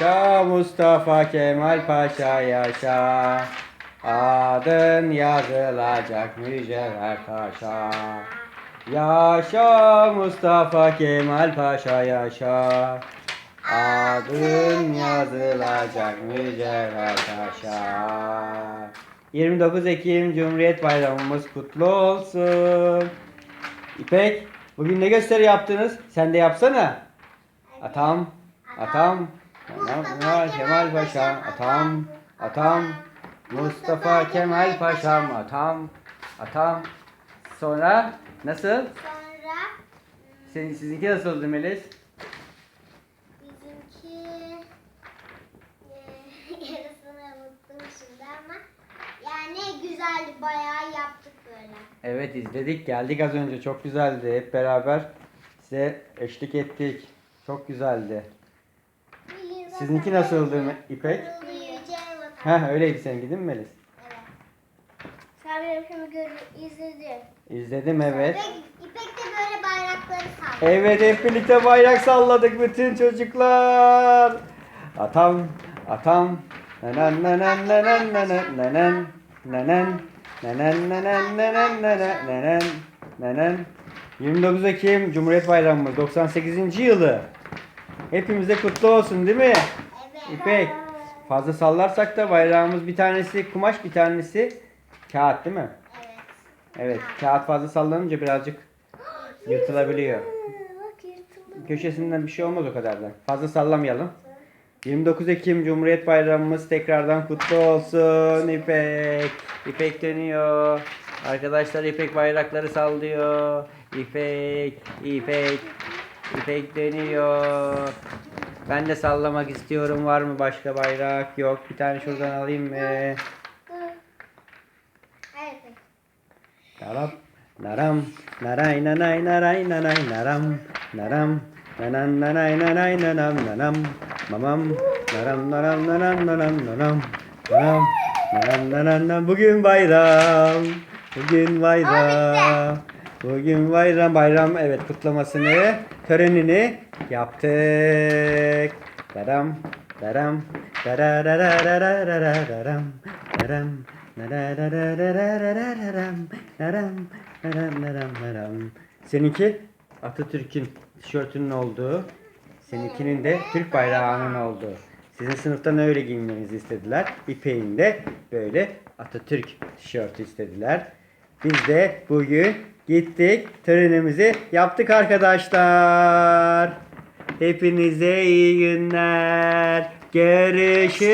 Yaşa Mustafa Kemal Paşa yaşa. Adın yazılacak mücevher taşa. Yaşa Mustafa Kemal Paşa yaşa. Adın yazılacak mücevher taşa. 29 Ekim Cumhuriyet Bayramımız kutlu olsun. İpek, bugün ne gösteri yaptınız? Sen de yapsana. Atam, atam, Kemal, Kemal Paşa, atam, atam, Mustafa Kemal Paşam, atam, atam. Sonra nasıl? Sonra Senin, sizinki nasıl oldu Melis? bizimki e, yarısını unuttum şimdi ama yani güzeldi bayağı yaptık böyle. Evet izledik, geldik az önce. Çok güzeldi. Hep beraber size eşlik ettik. Çok güzeldi. Sizinki nasıldı İpek? Heh öyleydi seninki değil mi Melis? Evet. Sen benim filmi gör, izledin. İzledim evet. İpek, İpek de böyle bayrakları salladı. Evet hep birlikte bayrak salladık bütün çocuklar. Atam, atam. Nanan nanan nanan nanan nanan nanan nanan nanan nanan nanan nanan nanan 29 Ekim Cumhuriyet Bayramımız 98. yılı. Hepimize kutlu olsun değil mi? Evet. İpek. Fazla sallarsak da bayrağımız bir tanesi kumaş bir tanesi kağıt değil mi? Evet. Evet kağıt fazla sallanınca birazcık yırtılabiliyor. Bak yırtıldı. Köşesinden bir şey olmaz o kadar da. Fazla sallamayalım. 29 Ekim Cumhuriyet Bayramımız tekrardan kutlu olsun İpek. İpek dönüyor. Arkadaşlar İpek bayrakları sallıyor. İpek, İpek, İpek dönüyor. Ben de sallamak istiyorum. Var mı başka bayrak? Yok. Bir tane şuradan alayım mı? Evet. Naram, naray nanay naray nanay naram, naram, nanan nanay nanay nanam nanam, mamam, naram naram naram naram naram, naram, naram naram naram. Bugün bayram, bugün bayram, bugün bayram, bayram evet kutlamasını, törenini yaptık. Daram, daram, daram, naram. Seninki Atatürk'ün tişörtünün olduğu, seninkinin de Türk bayrağının olduğu. Sizin sınıftan öyle giyinmenizi istediler. İpek'in de böyle Atatürk tişörtü istediler. Biz de bugün gittik törenimizi yaptık arkadaşlar. Hepinize iyi günler. Görüşürüz.